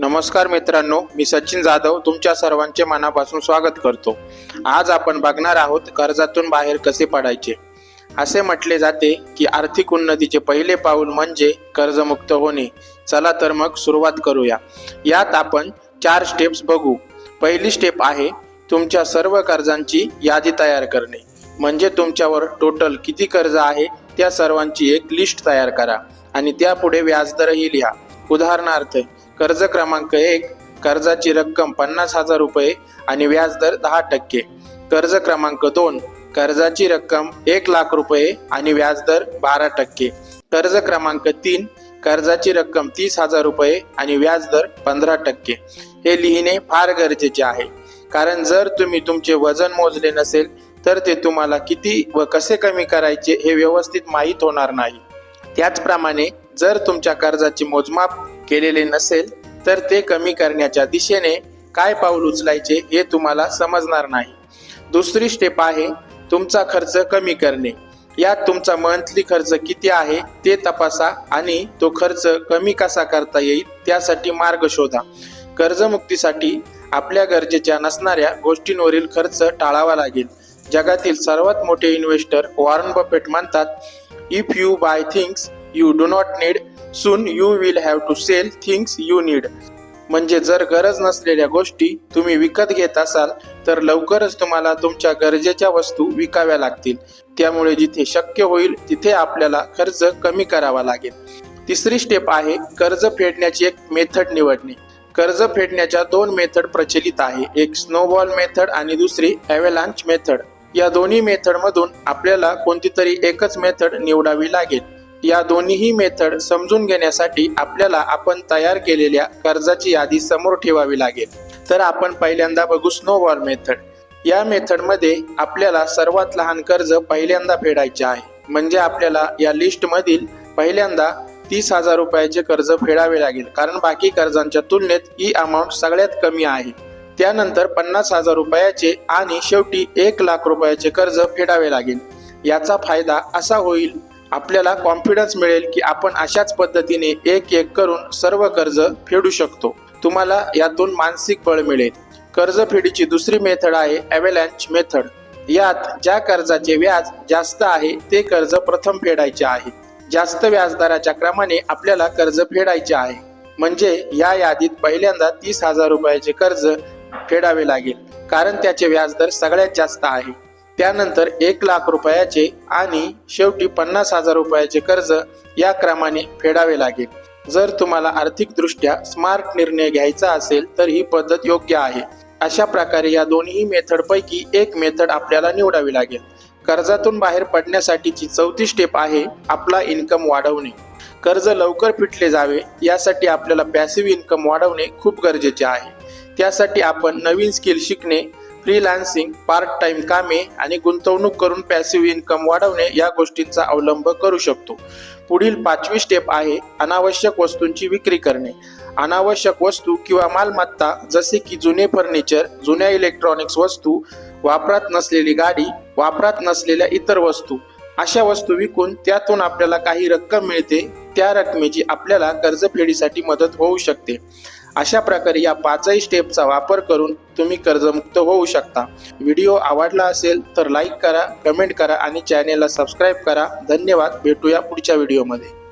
नमस्कार मित्रांनो मी सचिन जाधव तुमच्या सर्वांचे मनापासून स्वागत करतो. आज आपण बघणार आहोत कर्जातून बाहेर कसे पडायचे. असे म्हटले जाते की आर्थिक उन्नतीचे पहिले पाऊल म्हणजे कर्जमुक्त होणे. चला तर मग सुरुवात करूया. यात आपण चार स्टेप्स बघू. पहिली स्टेप आहे तुमच्या सर्व कर्जांची यादी तयार करणे. म्हणजे तुमच्यावर टोटल किती कर्ज आहे त्या सर्वांची एक लिस्ट तयार करा. आणि त्यापुढे व्याजदरही लिहा. उदाहरणार्थ कर्ज क्रमांक एक कर्जाची रक्कम पन्नास हजार रुपये आणि व्याजदर दहा टक्के. कर्ज क्रमांक दोन कर्जाची रक्कम एक लाख रुपये आणि व्याजदर बारा टक्के. कर्ज क्रमांक तीन कर्जाची रक्कम तीस हजार रुपये आणि व्याजदर पंधरा टक्के. हे लिहिणे फार गरजेचे आहे. कारण जर तुम्ही तुमचे वजन मोजले नसेल तर ते तुम्हाला किती व कसे कमी करायचे हे व्यवस्थित माहीत होणार नाही. त्याचप्रमाणे जर तुमच्या कर्जाचे मोजमाप केलेले नसेल तर ते कमी करण्याच्या दिशेने काय पाऊल उचलायचे हे तुम्हाला समजणार नाही. दुसरी स्टेप आहे तुमचा खर्च कमी करणे. यात तुमचा मंथली खर्च किती आहे ते तपासा आणि तो खर्च कमी कसा करता येईल त्यासाठी मार्ग शोधा. कर्जमुक्तीसाठी आपल्या गरजेच्या नसणाऱ्या गोष्टींवरील खर्च टाळावा लागेल. जगातील सर्वात मोठे इन्व्हेस्टर वॉरन बफेट म्हणतात if you buy things you do not need soon you will have to sell things you need म्हणजे जर गरज नसलेल्या गोष्टी तुम्ही विकत घेत असाल तर लवकरच तुम्हाला तुमच्या गरजेच्या वस्तू विकाव्या लागतील. त्यामुळे जिथे शक्य होईल तिथे आपल्याला खर्च कमी करावा लागेल. तिसरी स्टेप आहे कर्ज फेडण्याची एक मेथड निवडणे. कर्ज फेडण्याच्या दोन मेथड प्रचलित आहे. एक स्नोबॉल मेथड आणि दुसरी ॲव्हलांच मेथड या दोन्ही मेथडमधून आपल्याला कोणती तरी एकच मेथड निवडावी लागेल. या दोन्हीही मेथड समजून घेण्यासाठी आपल्याला आपण तयार केलेल्या कर्जाची यादी समोर ठेवावी लागेल. तर आपण पहिल्यांदा बघू स्नोबॉल मेथड या मेथडमध्ये आपल्याला सर्वात लहान कर्ज पहिल्यांदा फेडायचे आहे. म्हणजे आपल्याला या लिस्टमधील पहिल्यांदा तीस हजार रुपयाचे कर्ज फेडावे लागेल. कारण बाकी कर्जांच्या तुलनेत ही अमाऊंट सगळ्यात कमी आहे. त्यानंतर पन्नास हजार रुपयाचे आणि शेवटी एक लाख रुपयाचे कर्ज फेडावे लागेल. याचा फायदा असा होईल आपल्याला कॉन्फिडन्स मिळेल की आपण अशाच पद्धतीने एक एक करून सर्व कर्ज फेडू शकतो. तुम्हाला यातून मानसिक बळ मिळेल. कर्जफेडीची दुसरी मेथड आहे अवेलॅन्च मेथड यात ज्या कर्जाचे व्याज जास्त आहे ते कर्ज प्रथम फेडायचे आहे. जास्त व्याजदराच्या क्रमाने आपल्याला कर्ज फेडायचे आहे. म्हणजे या यादीत पहिल्यांदा तीस हजार रुपयाचे कर्ज फेडावे लागेल. कारण त्याचे व्याजदर सगळ्यात जास्त आहे. त्यानंतर एक लाख रुपयाचे आणि शेवटी पन्नास हजार रुपयाचे कर्ज या क्रमाने फेडावे लागेल. जर तुम्हाला आर्थिकदृष्ट्या स्मार्ट निर्णय घ्यायचा असेल तर ही पद्धत योग्य आहे. अशा प्रकारे या दोन्ही मेथडपैकी एक मेथड आपल्याला निवडावी लागेल. कर्जातून बाहेर पडण्यासाठीची चौथी स्टेप आहे आपला इन्कम वाढवणे. कर्ज लवकर फिटले जावे यासाठी आपल्याला पॅसिव्ह इन्कम वाढवणे खूप गरजेचे आहे. त्यासाठी आपण नवीन स्किल शिकणे फ्रीलान्सिंग पार्ट टाइम कामे आणि गुंतवणूक करून पॅसिव्ह इन्कम वाढवणे या गोष्टींचा अवलंब करू शकतो. पुढील पाचवी स्टेप आहे अनावश्यक वस्तूंची विक्री करणे. अनावश्यक वस्तू किंवा मालमत्ता जसे की जुने फर्निचर जुन्या इलेक्ट्रॉनिक्स वस्तू वापरात नसलेली गाडी वापरात नसलेल्या इतर वस्तू अशा वस्तू विकून त्यातून आपल्याला काही रक्कम मिळते त्या रकमेची आपल्याला कर्जफेडीसाठी मदत होऊ शकते. अशा प्रकारे या पाचही स्टेपचा वापर करून तुम्ही कर्जमुक्त होऊ शकता. व्हिडिओ आवडला असेल तर लाईक करा कमेंट करा आणि चॅनेलला सबस्क्राईब करा. धन्यवाद. भेटूया पुढच्या व्हिडिओमध्ये.